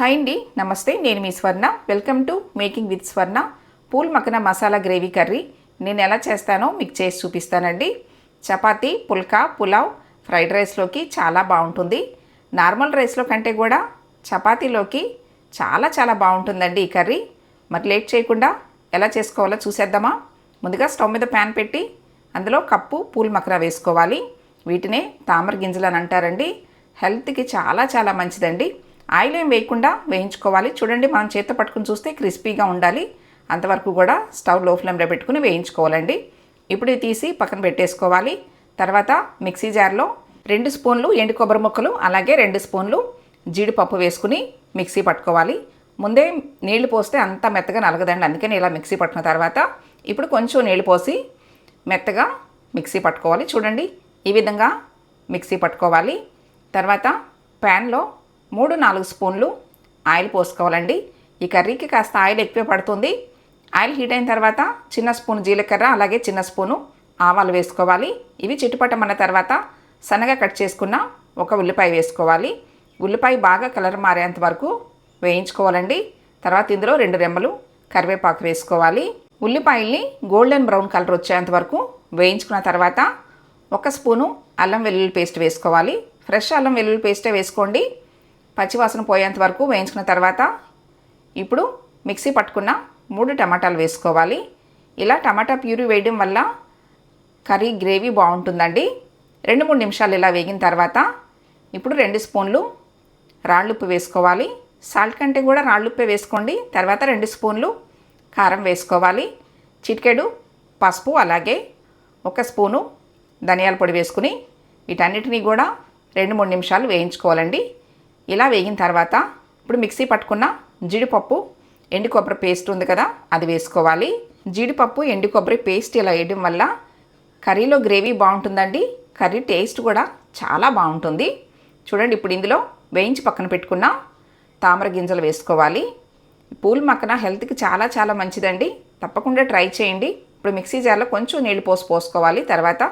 Hi అండి నమస్తే నేను మీ Swarna. Welcome to making with Swarna phool makhana masala gravy curry. నేను ఎలా చేస్తానో మీకు చేసి చూపిస్తానండి. చపాతీ పుల్కా పులావ్ ఫ్రైడ్ రైస్లోకి చాలా బాగుంటుంది. నార్మల్ రైస్లో కంటే కూడా చపాతీలోకి చాలా చాలా బాగుంటుందండి ఈ కర్రీ. మరి లేట్ చేయకుండా ఎలా చేసుకోవాలో చూసేద్దామా? ముందుగా స్టవ్ మీద ప్యాన్ పెట్టి అందులో కప్పు పూల్ మకర వేసుకోవాలి. వీటినే తామర గింజలు అని అంటారండి. హెల్త్కి చాలా చాలా మంచిదండి. ఆయిల్ ఏం వేయకుండా వేయించుకోవాలి. చూడండి మనం చేత్తో పట్టుకుని చూస్తే క్రిస్పీగా ఉండాలి. అంతవరకు కూడా స్టవ్లో ఫ్లేమ్లో పెట్టుకుని వేయించుకోవాలండి. ఇప్పుడు తీసి పక్కన పెట్టేసుకోవాలి. తర్వాత మిక్సీ జార్లో రెండు స్పూన్లు ఎండు కొబ్బరి ముక్కలు అలాగే రెండు స్పూన్లు జీడిపప్పు వేసుకుని మిక్సీ పట్టుకోవాలి. ముందే నీళ్ళు పోస్తే అంత మెత్తగా నలగదండి అందుకని ఇలా మిక్సీ పట్టుకున్న తర్వాత ఇప్పుడు కొంచెం నీళ్ళు పోసి మెత్తగా మిక్సీ పట్టుకోవాలి. చూడండి ఈ విధంగా మిక్సీ పట్టుకోవాలి. తర్వాత ప్యాన్లో మూడు నాలుగు స్పూన్లు ఆయిల్ పోసుకోవాలండి. ఈ కర్రీకి కాస్త ఆయిల్ ఎక్కువే పడుతుంది. ఆయిల్ హీట్ అయిన తర్వాత చిన్న స్పూన్ జీలకర్ర అలాగే చిన్న స్పూను ఆవాలు వేసుకోవాలి. ఇవి చిట్టుపట్టమన్న తర్వాత సన్నగా కట్ చేసుకున్న ఒక ఉల్లిపాయ వేసుకోవాలి. ఉల్లిపాయ బాగా కలర్ మారేంత వరకు వేయించుకోవాలండి. తర్వాత ఇందులో రెండు రెమ్మలు కరివేపాకు వేసుకోవాలి. ఉల్లిపాయల్ని గోల్డెన్ బ్రౌన్ కలర్ వచ్చేంత వరకు వేయించుకున్న తర్వాత ఒక స్పూను అల్లం వెల్లుల్లి పేస్ట్ వేసుకోవాలి. ఫ్రెష్ అల్లం వెల్లుల్లి పేస్టే వేసుకోండి. పచ్చివాసన పోయేంత వరకు వేయించుకున్న తర్వాత ఇప్పుడు మిక్సీ పట్టుకున్న మూడు టమాటాలు వేసుకోవాలి. ఇలా టమాటా ప్యూరీ వేయడం వల్ల కర్రీ గ్రేవీ బాగుంటుందండి. రెండు మూడు నిమిషాలు ఇలా వేగిన తర్వాత ఇప్పుడు రెండు స్పూన్లు రాళ్ళుప్పు వేసుకోవాలి. సాల్ట్ కంటే కూడా రాళ్ళుప్పే వేసుకోండి. తర్వాత రెండు స్పూన్లు కారం వేసుకోవాలి. చిటికెడు పసుపు అలాగే ఒక స్పూను ధనియాల పొడి వేసుకుని వీటన్నిటినీ కూడా రెండు మూడు నిమిషాలు వేయించుకోవాలండి. ఇలా వేగిన తర్వాత ఇప్పుడు మిక్సీ పట్టుకున్న జీడిపప్పు ఎండు కొబ్బరి పేస్ట్ ఉంది కదా అది వేసుకోవాలి. జీడిపప్పు ఎండు కొబ్బరి పేస్ట్ ఇలా వేయడం వల్ల కర్రీలో గ్రేవీ బాగుంటుందండి. కర్రీ టేస్ట్ కూడా చాలా బాగుంటుంది. చూడండి ఇప్పుడు ఇందులో వేయించి పక్కన పెట్టుకున్న తామర గింజలు వేసుకోవాలి. పూల్ మక్కన హెల్త్కి చాలా చాలా మంచిదండి. తప్పకుండా ట్రై చేయండి. ఇప్పుడు మిక్సీ జార్లో కొంచెం నీళ్ళు పోసి పోసుకోవాలి. తర్వాత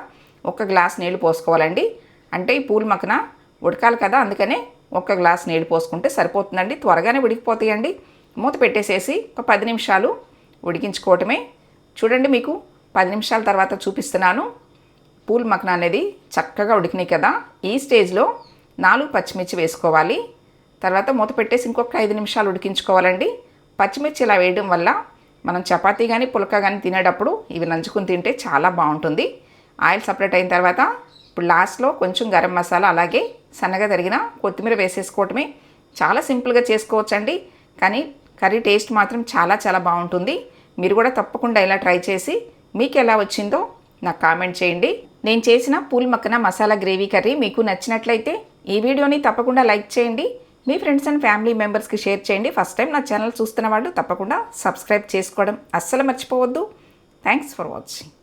ఒక గ్లాస్ నీళ్ళు పోసుకోవాలండి. అంటే ఈ పూల్ మక్కన ఉడకాలి కదా అందుకనే ఒక గ్లాస్ నీళ్ళు పోసుకుంటే సరిపోతుందండి. త్వరగానే ఉడికిపోతాయండి. మూత పెట్టేసేసి ఒక పది నిమిషాలు ఉడికించుకోవటమే. చూడండి మీకు పది నిమిషాల తర్వాత చూపిస్తున్నాను. పూల్ మక్కన అనేది చక్కగా ఉడికినాయి కదా. ఈ స్టేజ్లో నాలుగు పచ్చిమిర్చి వేసుకోవాలి. తర్వాత మూత పెట్టేసి ఇంకొక ఐదు నిమిషాలు ఉడికించుకోవాలండి. పచ్చిమిర్చి ఇలా వేయడం వల్ల మనం చపాతీ కానీ పులక కానీ తినేటప్పుడు ఇవి నంచుకుని తింటే చాలా బాగుంటుంది. ఆయిల్ సపరేట్ అయిన తర్వాత ఇప్పుడు లాస్ట్లో కొంచెం గరం మసాలా అలాగే సన్నగా తరిగిన కొత్తిమీర వేసేసుకోవటమే చాలా సింపుల్గా చేసుకోవచ్చండి. కానీ కర్రీ టేస్ట్ మాత్రం చాలా చాలా బాగుంటుంది. మీరు కూడా తప్పకుండా ఇలా ట్రై చేసి మీకు ఎలా వచ్చిందో నాకు కామెంట్ చేయండి. నేను చేసిన పూల్ మక్కన మసాలా గ్రేవీ కర్రీ మీకు నచ్చినట్లయితే ఈ వీడియోని తప్పకుండా లైక్ చేయండి. మీ ఫ్రెండ్స్ అండ్ ఫ్యామిలీ మెంబర్స్కి షేర్ చేయండి. ఫస్ట్ టైం నా ఛానల్ చూస్తున్న వాళ్ళు తప్పకుండా సబ్స్క్రైబ్ చేసుకోవడం అస్సలు మర్చిపోవద్దు. Thanks for watching.